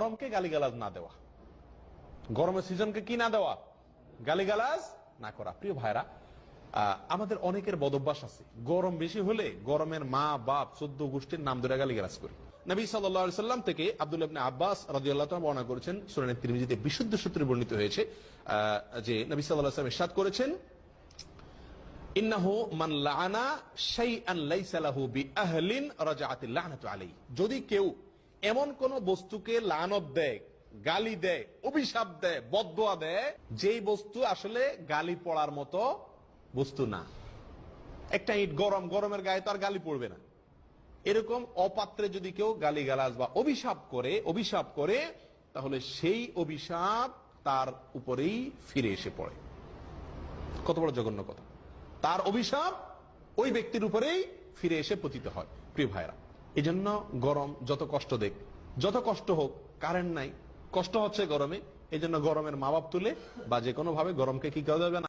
গরমকে গালিগালাজ না দেওয়া। গরমের সিজনকে কি না দেওয়া? গালিগালাজ? না করা। প্রিয় ভাইরা আমাদের অনেকের বদভ্যাস আছে। গরম বেশি হলে গরমের মা, বাপ, চোদ্দ গোষ্ঠীর নাম ধরে গালিগালাজ করি। নবী সাল্লাম থেকে আব্দুল ইবনে আব্বাস তাআলা বর্ণনা করেছেন সুনানে তিরমিজিতে বিশুদ্ধ সূত্রে বর্ণিত হয়েছে যে নবী সাল্লাল্লাহু আলাইহি ওয়াসাল্লাম করেছেন যদি কেউ এমন কোন বস্তুকে লানত দেয়, গালি দেয়, অভিশাপ দেয়, বদদোয়া দেয়, যেই বস্তু আসলে গালি পড়ার মতো বস্তু না। একটা ইট গরম, গরমের গায়ে তো আর গালি পড়বে না। এরকম অপাত্রে যদি কেউ গালি গালাজ বা অভিশাপ করে অভিশাপ করে, তাহলে সেই অভিশাপ তার উপরেই ফিরে এসে পড়ে। কত বড় জঘন্য কথা। তার অভিশাপ ওই ব্যক্তির উপরেই ফিরে এসে পতিত হয়, প্রিয় ভাইরা এই জন্য গরম যত কষ্ট দেখ। যত কষ্ট হোক কারেন্ট নাই। কষ্ট হচ্ছে গরমে এই গরমের মা বাপ তুলে বা যে কোনো ভাবে গরমকে কি করা যাবে না।